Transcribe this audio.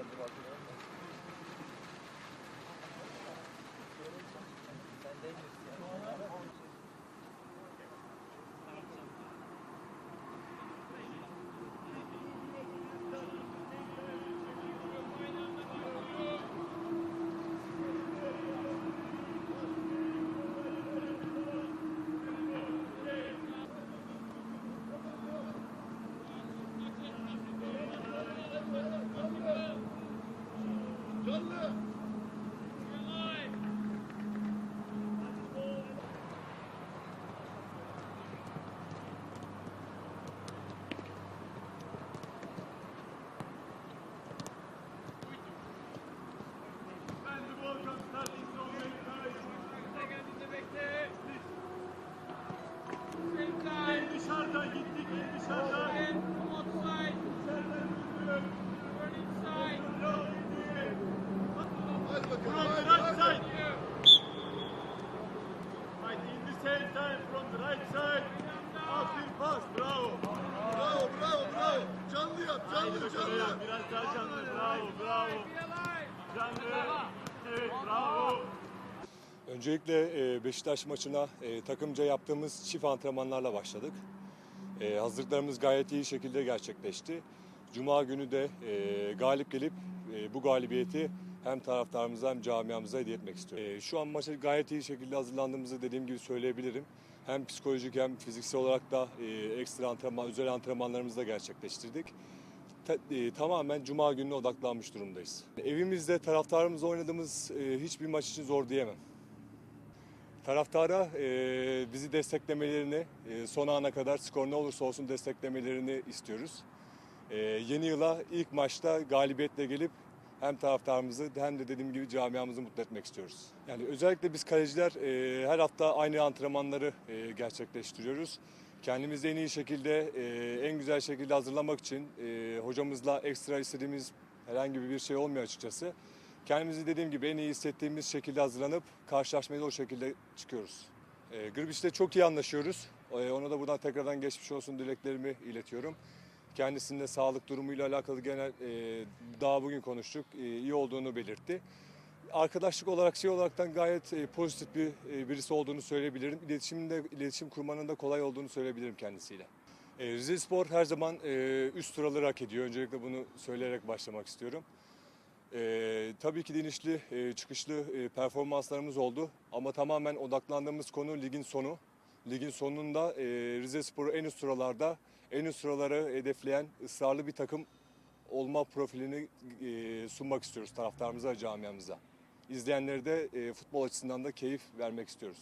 Sen de Good luck. Right side. Aferin pas, bravo. Bravo, bravo, bravo. Canlı yap, Haydi canlı, bakalım canlı ya, yap. biraz daha canlı, bravo, bravo. Canlı, evet, bravo. Öncelikle e, Beşiktaş maçına e, takımca yaptığımız çift antrenmanlarla başladık. E, Hazırlıklarımız gayet iyi şekilde gerçekleşti. Cuma günü de galip gelip bu galibiyeti hem taraftarımıza hem camiamıza hediye etmek istiyorum. E, Şu an maça gayet iyi şekilde hazırlandığımızı dediğim gibi söyleyebilirim. Hem psikolojik hem fiziksel olarak da e, ekstra antrenman, özel antrenmanlarımızı da gerçekleştirdik. Ta- e, tamamen Cuma gününe odaklanmış durumdayız. Evimizde taraftarımızla oynadığımız e, hiçbir maç için zor diyemem. Taraftara e, bizi desteklemelerini, e, son ana kadar skor ne olursa olsun desteklemelerini istiyoruz. E, yeni yıla ilk maçta galibiyetle gelip hem taraftarımızı hem de dediğim gibi camiamızı mutlu etmek istiyoruz. Yani özellikle biz kaleciler e, her hafta aynı antrenmanları e, gerçekleştiriyoruz. Kendimizi en iyi şekilde, e, en güzel şekilde hazırlamak için e, hocamızla ekstra istediğimiz herhangi bir şey olmuyor açıkçası. Kendimizi dediğim gibi en iyi hissettiğimiz şekilde hazırlanıp karşılaşmaya o şekilde çıkıyoruz. E, Grbiç'te çok iyi anlaşıyoruz. E, ona da buradan tekrardan geçmiş olsun dileklerimi iletiyorum. Kendisinin de sağlık durumuyla alakalı genel e, daha bugün konuştuk. E, iyi olduğunu belirtti. Arkadaşlık olarak şey olaraktan gayet e, pozitif bir e, birisi olduğunu söyleyebilirim. İletişimde iletişim kurmanın da kolay olduğunu söyleyebilirim kendisiyle. E, Rize Spor her zaman e, üst sıraları hak ediyor. Öncelikle bunu söyleyerek başlamak istiyorum. Ee, tabii ki inişli, e, çıkışlı e, performanslarımız oldu. Ama tamamen odaklandığımız konu ligin sonu. Ligin sonunda e, Rize Spor'u en üst sıralarda, en üst sıraları hedefleyen ısrarlı bir takım olma profilini e, sunmak istiyoruz taraftarımıza camiamıza. İzleyenlere de e, futbol açısından da keyif vermek istiyoruz.